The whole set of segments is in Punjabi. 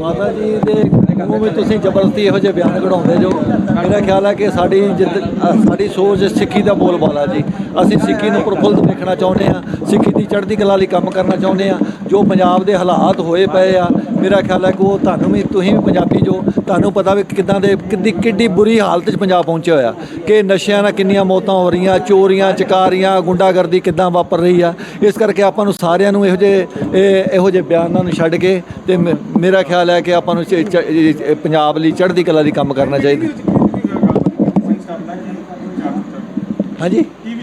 ਮਾਤਾ ਜੀ ਦੇ ਮੂੰਹ ਵਿੱਚ ਤੁਸੀਂ ਜ਼ਬਰਦਸਤੀ ਇਹੋ ਜਿਹੇ ਬਿਆਨ ਕਢਾਉਂਦੇ ਜੋ। ਮੇਰਾ ਖਿਆਲ ਹੈ ਕਿ ਸਾਡੀ ਜਿੱਦ ਸਾਡੀ ਸੋਚ ਸਿੱਖੀ ਦਾ ਬੋਲਬਾਲਾ ਜੀ। ਅਸੀਂ ਸਿੱਖੀ ਨੂੰ ਪ੍ਰਫੁੱਲਤ ਦੇਖਣਾ ਚਾਹੁੰਦੇ ਆ ਸਿੱਖੀ ਦੀ ਚੜ੍ਹਦੀ ਕਲਾ ਲਈ ਕੰਮ ਕਰਨਾ ਚਾਹੁੰਦੇ ਆ ਜੋ ਪੰਜਾਬ ਦੇ ਹਾਲਾਤ ਹੋਏ ਪਏ ਆ ਮੇਰਾ ਖਿਆਲ ਹੈ ਕਿ ਉਹ ਤੁਹਾਨੂੰ ਵੀ ਤੁਸੀਂ ਵੀ ਪੰਜਾਬੀ ਜੋ ਤੁਹਾਨੂੰ ਪਤਾ ਵੀ ਕਿਦਾਂ ਦੇ ਕਿੰਨੀ ਕਿੱਡੀ ਬੁਰੀ ਹਾਲਤ 'ਚ ਪੰਜਾਬ ਪਹੁੰਚਿਆ ਹੋਇਆ। ਕਿ ਨਸ਼ਿਆਂ ਨਾਲ ਕਿੰਨੀਆਂ ਮੌਤਾਂ ਹੋ ਰਹੀਆਂ ਚੋਰੀਆਂ ਚਕਾਰੀਆਂ ਗੁੰਡਾਗਰਦੀ ਕਿਦਾਂ ਵਾਪਰ ਰਹੀ ਆ। ਇਸ ਕਰਕੇ ਆਪਾਂ ਨੂੰ ਸਾਰਿਆਂ ਨੂੰ ਇਹੋ ਜਿਹੇ ਇਹ- ਜਿਹੇ ਬਿਆਨਾਂ ਨੂੰ ਛੱਡ ਕੇ ਤੇ ਮੇਰਾ ਖਿਆਲ ਹੈ ਕਿ ਆਪਾਂ ਨੂੰ ਪੰਜਾਬ ਲਈ ਚੜ੍ਹਦੀ ਕਲਾ ਲਈ ਕੰਮ ਕਰਨਾ ਚਾਹੀਦਾ। ਹਾਂਜੀ?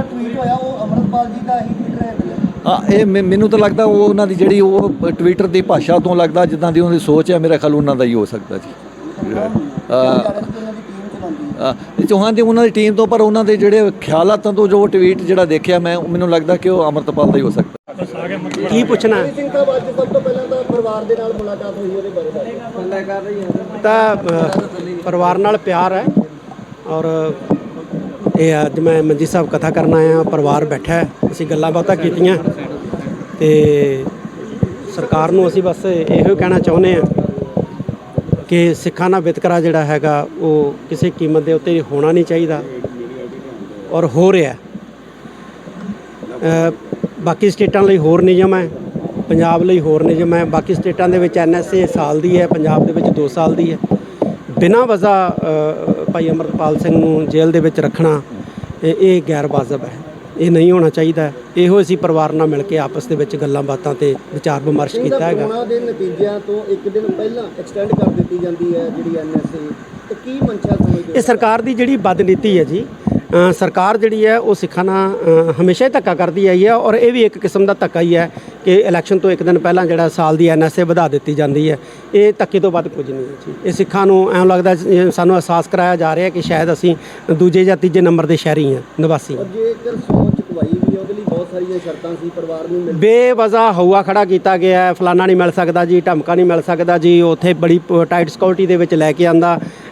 ਜਿਹੜਾ ਟਵੀਟ ਹੋਇਆ ਉਹ ਅਮਰਪਾਲ ਜੀ ਦਾ ਹੀ ਟਵੀਟ ਹੈ ਹਾਂ ਇਹ ਮੈ- ਮੈਨੂੰ ਤਾਂ ਲੱਗਦਾ ਉਹ ਉਹਨਾਂ ਦੀ ਜਿਹੜੀ ਉਹ ਟਵਿੱਟਰ ਦੀ ਭਾਸ਼ਾ ਤੋਂ ਲੱਗਦਾ ਜਿੱਦਾਂ ਦੀ ਉਹਨਾਂ ਦੀ ਸੋਚ ਹੈ ਮੇਰਾ ਖਿਆਲ ਉਹਨਾਂ ਦਾ ਹੀ ਹੋ ਸਕਦਾ ਜੀ। ਉਹਨਾਂ ਦੀ ਟੀਮ ਚਲਾਉਂਦੀ ਹੈ। ਅ, ਇਹ ਚੌਹਾਨ ਦੀ ਉਹਨਾਂ ਦੀ ਟੀਮ ਤੋਂ ਪਰ ਉਹਨਾਂ ਦੇ ਜਿਹੜੇ ਖਿਆਲਾਤਾਂ ਤੋਂ ਜੋ ਟਵੀਟ ਜਿਹੜਾ ਦੇਖਿਆ ਮੈਂ ਉਹ ਮੈਨੂੰ ਲੱਗਦਾ ਕਿ ਉਹ ਅਮਰਤਪਾਲ ਦਾ ਹੀ ਹੋ ਸਕਦਾ। ਕੀ ਪੁੱਛਣਾ? ਹੈ? ਸਿੰਘ ਸਾਹਿਬ ਅੱਜ ਸਭ ਤੋਂ ਪਹਿਲਾਂ ਤਾਂ ਪਰਿਵਾਰ ਦੇ ਨਾਲ ਮੁਲਾਕਾਤ ਹੋਈ ਉਹਦੇ ਬਾਰੇ। ਦੱਸੋ ਤਾਂ ਅ, ਪਰਿਵਾਰ ਨਾਲ ਪਿਆਰ ਹੈ ਔਰ ਇਹ ਅੱਜ ਮੈਂ ਮੰਜੀ ਸਾਹਿਬ ਕਥਾ ਕਰਨ ਆਇਆ, ਪਰਿਵਾਰ ਬੈਠਾ ਅਸੀਂ ਗੱਲਾਂ ਬਾਤਾਂ ਕੀਤੀਆਂ। ਤੇ ਸਰਕਾਰ ਨੂੰ ਅਸੀਂ ਬਸ ਇਹੋ ਕਹਿਣਾ ਚਾਹੁੰਦੇ ਆ ਕਿ ਸਿੱਖਾਂ ਦਾ ਵਿਤਕਰਾ ਜਿਹੜਾ ਹੈਗਾ, ਉਹ ਕਿਸੇ ਕੀਮਤ ਦੇ ਉੱਤੇ ਹੋਣਾ ਨਹੀਂ ਚਾਹੀਦਾ ਔਰ ਹੋ ਰਿਹਾ ਬਾਕੀ ਸਟੇਟਾਂ ਲਈ ਹੋਰ ਨਿਯਮ ਹੈ, ਪੰਜਾਬ ਲਈ ਹੋਰ ਨਿਯਮ ਹੈ। ਬਾਕੀ ਸਟੇਟਾਂ ਦੇ ਵਿੱਚ ਐਨਐਸਏ ਸਾਲ ਦੀ ਹੈ, ਪੰਜਾਬ ਦੇ ਵਿੱਚ 2 ਸਾਲ ਦੀ ਹੈ। ਬਿਨਾਂ ਵਜ੍ਹਾ ਅ, ਭਾਈ ਅਮਰਪਾਲ ਸਿੰਘ ਨੂੰ ਜੇਲ੍ਹ ਦੇ ਵਿੱਚ ਰੱਖਣਾ ਇਹ ਗੈਰ ਵਾਜਬ ਹੈ। ਇਹ ਨਹੀਂ ਹੋਣਾ ਚਾਹੀਦਾ। ਇਹੋ ਅਸੀਂ ਪਰਿਵਾਰ ਨਾਲ ਮਿਲ ਕੇ ਆਪਸ ਦੇ ਵਿੱਚ ਗੱਲਾਂ ਬਾਤਾਂ ਤੇ ਵਿਚਾਰ ਵਿਮਰਸ਼ ਕੀਤਾ ਹੈਗਾ। ਚੋਣਾਂ ਦੇ ਨਤੀਜਿਆਂ ਤੋਂ ਇੱਕ ਦਿਨ ਪਹਿਲਾਂ ਐਕਸਟੈਂਡ ਕਰ ਦਿੱਤੀ ਜਾਂਦੀ ਹੈ ਜਿਹੜੀ ਐਨਐਸਏ ਤੇ ਕੀ ਮਨਸ਼ਾ ਸਮਝਦੇ ਇਹ ਸਰਕਾਰ ਦੀ ਜਿਹੜੀ ਬਦਨੀਤੀ ਹੈ ਜੀ ਸਰਕਾਰ ਜਿਹੜੀ ਹੈ ਉਹ ਸਿੱਖਾਂ ਨਾਲ ਹਮੇਸ਼ਾ ਹੀ ਧੱਕਾ ਕਰਦੀ ਆਈ ਹੈ ਔਰ ਇਹ ਵੀ ਇੱਕ ਕਿਸਮ ਦਾ ਧੱਕਾ ਹੀ ਹੈ ਕਿ ਇਲੈਕਸ਼ਨ ਤੋਂ ਇੱਕ ਦਿਨ ਪਹਿਲਾਂ ਜਿਹੜਾ ਸਾਲ ਦੀ ਐਨਐਸਏ ਵਧਾ ਦਿੱਤੀ ਜਾਂਦੀ ਹੈ। ਇਹ ਧੱਕੇ ਤੋਂ ਵੱਧ ਕੁਝ ਨਹੀਂ ਹੈ ਜੀ। ਇਹ ਸਿੱਖਾਂ ਨੂੰ ਐਂ ਲੱਗਦਾ ਸਾਨੂੰ ਅਹਿਸਾਸ ਕਰਾਇਆ ਜਾ ਰਿਹਾ ਕਿ ਸ਼ਾਇਦ ਅਸੀਂ ਦੂਜੇ ਜਾਂ ਤੀਜੇ ਨੰਬਰ ਦੇ ਸ਼ਹਿਰੀ ਹਾਂ ਨਿਵਾਸੀ ਹਾਂ। ਜੇਕਰ ਸੌ ਚੁਕਵਾਈ ਵੀ ਉਹਦੇ ਲਈ ਬਹੁਤ ਸਾਰੀਆਂ ਸ਼ਰਤਾਂ ਸੀ ਪਰਿਵਾਰ ਨੂੰ ਮਿਲ ਬੇਵਜ਼ਾ ਹਊਆ ਖੜਾ ਕੀਤਾ ਗਿਆ ਹੈ ਫਲਾਨਾ ਨਹੀਂ ਮਿਲ ਸਕਦਾ ਜੀ ਢਮਕਾ ਨਹੀਂ ਮਿਲ ਸਕਦਾ ਜੀ ਉੱਥੇ ਬੜੀ ਟਾਈਟ ਸਿਕਿਉਰਿਟੀ ਦੇ ਵਿੱਚ ਲੈ ਕੇ ਆਂਦਾ।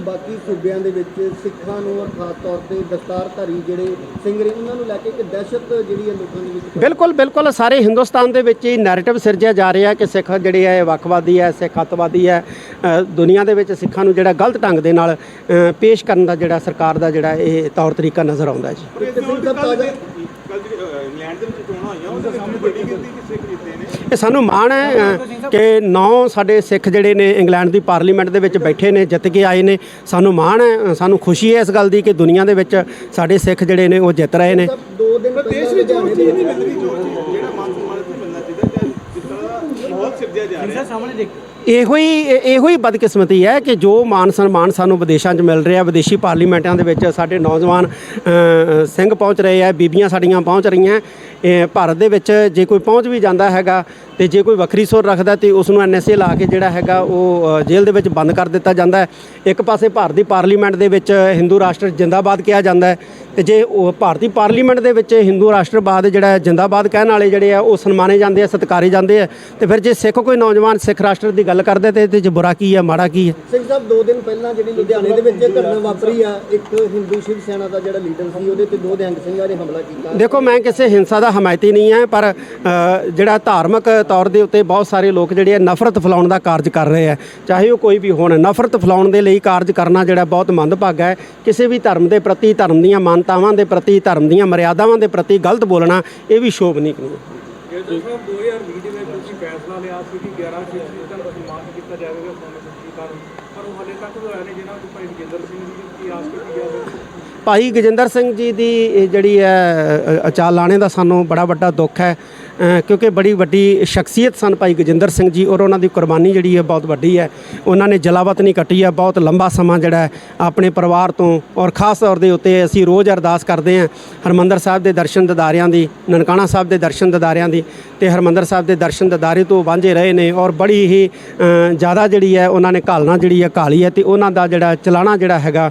ਬਾਕੀ ਸੂਬਿਆਂ ਦੇ ਵਿੱਚ ਸਿੱਖਾਂ ਨੂੰ ਖਾਸ ਤੌਰ ਤੇ ਦਸਤਾਰਧਾਰੀ ਜਿਹੜੇ ਸਿੰਘ ਨੇ ਉਹਨਾਂ ਨੂੰ ਲੈ ਕੇ ਇੱਕ ਦਹਿਸ਼ਤ ਜਿਹੜੀ ਹੈ ਲੋਕਾਂ ਦੇ ਵਿੱਚ ਬਿਲਕੁਲ ਬਿਲਕੁਲ। ਸਾਰੇ ਹਿੰਦੁਸਤਾਨ ਦੇ ਵਿੱਚ ਹੀ ਨੈਰੇਟਿਵ ਸਿਰਜਿਆ ਜਾ ਰਿਹਾ ਕਿ ਸਿੱਖ ਜਿਹੜੇ ਹੈ ਇਹ ਵੱਖਵਾਦੀ ਹੈ ਸਿੱਖ ਅੱਤਵਾਦੀ ਹੈ। ਦੁਨੀਆ ਦੇ ਵਿੱਚ ਸਿੱਖਾਂ ਨੂੰ ਜਿਹੜਾ ਗਲਤ ਢੰਗ ਦੇ ਨਾਲ ਪੇਸ਼ ਕਰਨ ਦਾ ਜਿਹੜਾ ਸਰਕਾਰ ਦਾ ਜਿਹੜਾ ਇਹ ਤੌਰ ਤਰੀਕਾ ਨਜ਼ਰ ਆਉਂਦਾ ਹੈ ਜੀ। ਇੰਗਲੈਂਡ ਦੇ ਵਿੱਚ ਇਹ ਸਾਨੂੰ ਮਾਣ ਹੈ ਕਿ ਨੌ ਸਾਡੇ ਸਿੱਖ ਜਿਹੜੇ ਨੇ ਇੰਗਲੈਂਡ ਦੀ ਪਾਰਲੀਮੈਂਟ ਦੇ ਵਿੱਚ ਬੈਠੇ ਨੇ ਜਿੱਤ ਕੇ ਆਏ ਨੇ। ਸਾਨੂੰ ਮਾਣ ਹੈ ਸਾਨੂੰ ਖੁਸ਼ੀ ਹੈ ਇਸ ਗੱਲ ਦੀ ਕਿ ਦੁਨੀਆ ਦੇ ਵਿੱਚ ਸਾਡੇ ਸਿੱਖ ਜਿਹੜੇ ਨੇ ਉਹ ਜਿੱਤ ਰਹੇ ਨੇ। ਸਭ ਦੋ ਦਿਨ ਪਰ ਪਹਿਲਾਂ ਦੇਸ਼ ਵਿੱਚ ਉਹ ਲੁਧਿਆਣੇ ਚੀਜ਼ ਦੇ ਨਹੀਂ ਵਿੱਚ ਮਿਲ ਰਹੀ ਜੋ ਚੀਜ਼ ਜਿਹੜਾ ਮਾਨ ਸਨਮਾਨ ਇੱਥੇ ਮਿਲਣਾ ਚਾਹੀਦਾ ਜਾਂ ਜਿਸ ਤਰ੍ਹਾਂ ਦਾ ਮਾਹੌਲ ਸਿਰਜਿਆ ਜਾ ਰਿਹਾ। ਇਹੋ ਹੀ ਇਹ- ਹੀ ਬਦਕਿਸਮਤੀ ਹੈ ਕਿ ਜੋ ਮਾਨ ਸਨਮਾਨ ਸਾਨੂੰ ਵਿਦੇਸ਼ਾਂ 'ਚ ਮਿਲ ਰਿਹਾ ਵਿਦੇਸ਼ੀ ਪਾਰਲੀਮੈਂਟਾਂ ਦੇ ਵਿੱਚ ਸਾਡੇ ਨੌਜਵਾਨ ਸਿੰਘ ਪਹੁੰਚ ਰਹੇ ਆ ਬੀਬੀਆਂ ਸਾਡੀਆਂ ਪਹੁੰਚ ਰਹੀਆਂ। ਭਾਰਤ ਦੇ ਵਿੱਚ ਜੇ ਕੋਈ ਪਹੁੰਚ ਵੀ ਜਾਂਦਾ ਹੈਗਾ ਤੇ ਜੇ ਕੋਈ ਵੱਖਰੀ ਸੁਰ ਰੱਖਦਾ ਤੇ ਉਸ ਨੂੰ ਐਨਐਸਏ ਲਾ ਕੇ ਜਿਹੜਾ ਹੈਗਾ ਉਹ ਜੇਲ੍ਹ ਦੇ ਵਿੱਚ ਬੰਦ ਕਰ ਦਿੱਤਾ ਜਾਂਦਾ ਹੈ। ਇੱਕ ਪਾਸੇ ਭਾਰਤ ਦੀ ਪਾਰਲੀਮੈਂਟ ਦੇ ਵਿੱਚ ਹਿੰਦੂ ਰਾਸ਼ਟਰ ਜਿੰਦਾਬਾਦ ਕਿਹਾ ਜਾਂਦਾ ਹੈ ਤੇ ਜੇ ਉਹ ਭਾਰਤੀ ਪਾਰਲੀਮੈਂਟ ਦੇ ਵਿੱਚ ਹਿੰਦੂ ਰਾਸ਼ਟਰਵਾਦ ਜਿਹੜਾ ਜਿੰਦਾਬਾਦ ਕਹਿਣ ਵਾਲੇ ਜਿਹੜੇ ਆ ਉਹ ਸਨਮਾਨੇ ਜਾਂਦੇ ਆ ਸਤਿਕਾਰੇ ਜਾਂਦੇ ਆ ਤੇ ਫਿਰ ਜੇ ਸਿੱਖ ਕੋਈ ਨੌਜਵਾਨ ਸਿੱਖ ਰਾਸ਼ਟਰ ਦੀ ਗੱਲ ਕਰਦੇ ਤੇ ਇਹਦੇ 'ਚ ਬੁਰਾ ਕੀ ਹੈ ਮਾੜਾ ਕੀ ਹੈ ਸਿੰਘ ਸਾਹਿਬ ਦੋ ਦਿਨ ਪਹਿਲਾਂ ਜਿਹੜੀ ਲੁਧਿਆਣੇ ਦੇ ਵਿੱਚ ਘਟਨਾ ਵਾਪਰੀ ਆ ਇੱਕ ਹਿੰਦੂ ਸ਼ਿਵ ਸੈਨਾ ਦਾ ਜਿਹੜਾ ਲੀਡਰ ਸੀ ਉਹਦੇ ਤੇ ਦੋ ਨਿਹੰਗ ਸਿੰਘਾਂ ਨੇ ਹਮਲਾ ਕੀਤਾ। ਦੇਖੋ ਮੈਂ ਕਿਸੇ ਹਿੰਸਾ ਦਾ ਹਮਾਇਤੀ ਨਹੀਂ ਹੈ, ਪਰ ਜਿਹੜਾ ਧਾਰਮਿਕ ਤੌਰ ਦੇ ਉੱਤੇ ਬਹੁਤ ਸਾਰੇ ਲੋਕ ਜਿਹੜੇ ਆ ਨਫ਼ਰਤ ਫੈਲਾਉਣ ਦਾ ਕਾਰਜ ਕਰ ਰਹੇ ਆ। ਚਾਹੇ ਉਹ ਕੋਈ ਵੀ ਹੋਣ, ਨਫ਼ਰਤ ਫੈਲਾਉਣ ਦੇ ਲਈ ਕਾਰਜ ਕਰਨਾ ਜਿਹੜਾ ਬਹੁਤ ਮੰਦਭਾਗਾ ਹੈ। ਕਿਸੇ ਵੀ ਧਰਮ ਦੇ ਪ੍ਰਤੀ, ਧਰਮ ਦੀਆਂ ਮਾਨਤਾਵਾਂ ਦੇ ਪ੍ਰਤੀ, ਧਰਮ ਦੀਆਂ ਮਰਿਆਦਾਵਾਂ ਦੇ ਪ੍ਰਤੀ ਗਲਤ ਬੋਲਣਾ, ਇਹ ਵੀ ਸ਼ੋਭਨੀਕ ਨਹੀਂ ਹੈ। ਜਦੋਂ ਸਾਹਿਬ 2020 ਦੇ ਵਿੱਚ ਤੁਸੀਂ ਫੈਸਲਾ ਲਿਆ ਸੀ ਕਿ 11 ਸਿੱਖੀ ਕੀਤਾ ਜਾਵੇਗਾ ਸੋਨੇ ਸੰਸਕ੍ਰਿਤ ਕਾਰਨ। ਪਰ ਉਹ ਹਾਲੇ ਤੱਕ ਹੋਇਆ ਨਹੀਂ ਜਿਹਨਾਂ ਨੂੰ ਭਾਈ ਵਿਜੇਂਦਰ ਸਿੰਘ ਜੀ ਦੀ ਆਸ ਕੀਤੀ ਜਾ ਰਹੀ ਭਾਈ ਗਜਿੰਦਰ ਸਿੰਘ ਜੀ ਦੀ ਜਿਹੜੀ ਹੈ ਅ, ਅਚਾਲ ਲਾਣੇ ਦਾ ਸਾਨੂੰ ਬੜਾ ਵੱਡਾ ਦੁੱਖ ਹੈ। ਕਿਉਂਕਿ ਬੜੀ ਵੱਡੀ ਸ਼ਖਸੀਅਤ ਸਨ ਭਾਈ ਗਜਿੰਦਰ ਸਿੰਘ ਜੀ ਔਰ ਉਹਨਾਂ ਦੀ ਕੁਰਬਾਨੀ ਜਿਹੜੀ ਹੈ ਬਹੁਤ ਵੱਡੀ ਹੈ। ਉਹਨਾਂ ਨੇ ਜਲਾਵਤ ਨਹੀਂ ਕੱਟੀ ਹੈ, ਬਹੁਤ ਲੰਬਾ ਸਮਾਂ ਜਿਹੜਾ ਆਪਣੇ ਪਰਿਵਾਰ ਤੋਂ ਔਰ ਖਾਸ ਤੌਰ ਦੇ ਉੱਤੇ ਅਸੀਂ ਰੋਜ਼ ਅਰਦਾਸ ਕਰਦੇ ਹਾਂ ਹਰਮੰਦਰ ਸਾਹਿਬ ਦੇ ਦਰਸ਼ਨ ਦਿਦਾਰਿਆਂ ਦੀ, ਨਨਕਾਣਾ ਸਾਹਿਬ ਦੇ ਦਰਸ਼ਨ ਦਿਦਾਰਿਆਂ ਦੀ ਤੇ ਹਰਮੰਦਰ ਸਾਹਿਬ ਦੇ ਦਰਸ਼ਨ ਦਿਦਾਰੇ ਤੋਂ ਵਾਂਝੇ ਰਹੇ ਨੇ ਔਰ ਬੜੀ ਹੀ ਜ਼ਿਆਦਾ ਜਿਹੜੀ ਹੈ ਉਹਨਾਂ ਨੇ ਘਾਲਣਾ ਜਿਹੜੀ ਹੈ ਘਾਲੀ ਹੈ ਤੇ ਉਹਨਾਂ ਦਾ ਜਿਹੜਾ ਚਲਾਣਾ ਜਿਹੜਾ ਹੈਗਾ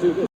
too good.